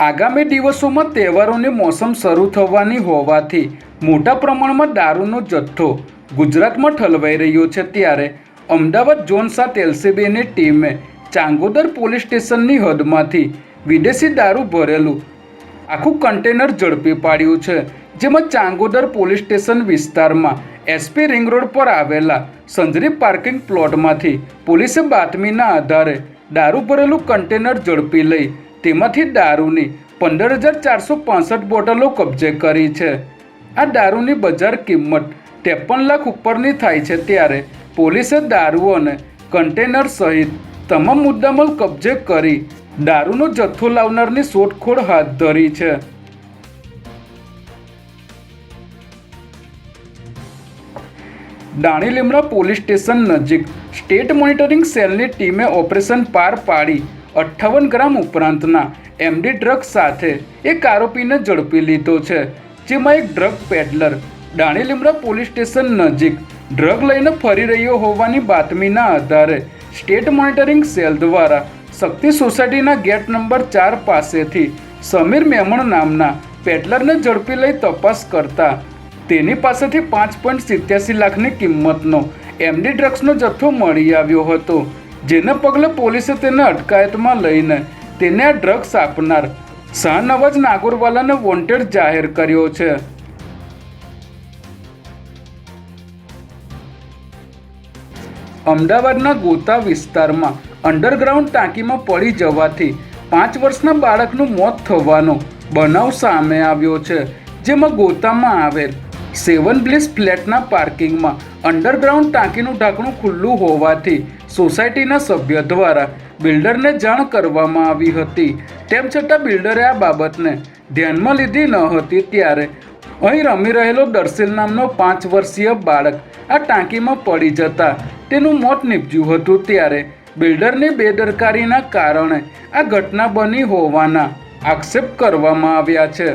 આગામી દિવસોમાં તહેવારોની મોસમ શરૂ થવાની હોવાથી મોટા પ્રમાણમાં દારૂનો જથ્થો ગુજરાતમાં ઠલવાઈ રહ્યો છે ત્યારે અમદાવાદ ઝોન સાત એલસીબીની ટીમે ચાંગોદર પોલીસ સ્ટેશનની હદમાંથી વિદેશી દારૂ ભરેલું આખું કન્ટેનર ઝડપી પાડ્યું છે, જેમાં ચાંગોદર પોલીસ સ્ટેશન વિસ્તારમાં એસપી રિંગ રોડ પર આવેલા સંજરી પાર્કિંગ પ્લોટમાંથી પોલીસે બાતમીના આધારે દારૂ ભરેલું કન્ટેનર ઝડપી લઈ તેમાંથી દારૂની પંદર હજાર ચારસો પાસઠ બોટલો કબજે કરી છે. આ દારૂની બજાર કિંમત ત્રેપન લાખ ઉપરની થાય છે ત્યારે પોલીસે દારૂ અને કન્ટેનર સહિત તમામ મુદ્દામાલ કબજે કરી દારૂનો જથ્થો લાવનારની શોધખોળ હાથ ધરી છે. દાણી લીમડા પોલીસ સ્ટેશન નજીક સ્ટેટ મોનિટરિંગ સેલની ટીમે ઓપરેશન પાર પાડી અઠ્ઠાવન ગ્રામ ઉપરાંતના એમડી ડ્રગ સાથે એક આરોપીને ઝડપી લીધો છે, જેમાં એક drug peddler Dani Limda police station નજીક ડ્રગ લઈને ફરી રહ્યો હોવાની બાતમીના આધારે સ્ટેટ મોનિટરિંગ સેલ દ્વારા શક્તિ સોસાયટીના ગેટ નંબર ચાર પાસેથી સમીર મેમણ નામના પેડલરને ઝડપી લઈ તપાસ કરતા તેની પાસેથી પાંચ પોઈન્ટ સિત્યાસી લાખની કિંમતનો એમડી ડ્રગ્સનો જથ્થો મળી આવ્યો હતો. જેને પગલે પોલીસે તેને અટકાયતમાં લઈને તેને ડ્રગ્સ આપનાર શાહનવાજ નાગોરવાલાને વોન્ટેડ જાહેર કર્યો છે. અમદાવાદના ગોતા વિસ્તારમાં અંડરગ્રાઉન્ડ ટાંકીમાં પડી જવાથી પાંચ વર્ષના બાળકનું મોત થવાનો બનાવ સામે આવ્યો છે, જેમાં ગોતામાં આવેલ સેવન બ્લિસ ફ્લેટના પાર્કિંગમાં અંડરગ્રાઉન્ડ ટાંકીનું ઢાંકણું ખુલ્લું હોવાથી સોસાયટીના સભ્ય દ્વારા બિલ્ડરને જાણ કરવામાં આવી હતી. તેમ છતાં બિલ્ડરે આ બાબતને ધ્યાનમાં લીધી ન હતી ત્યારે અહીં રમી રહેલો દર્શિલ નામનો પાંચ વર્ષીય બાળક આ ટાંકીમાં પડી જતા તેનું મોત નીપજ્યું હતું ત્યારે બિલ્ડરની બેદરકારીના કારણે આ ઘટના બની હોવાના આક્ષેપ કરવામાં આવ્યા છે.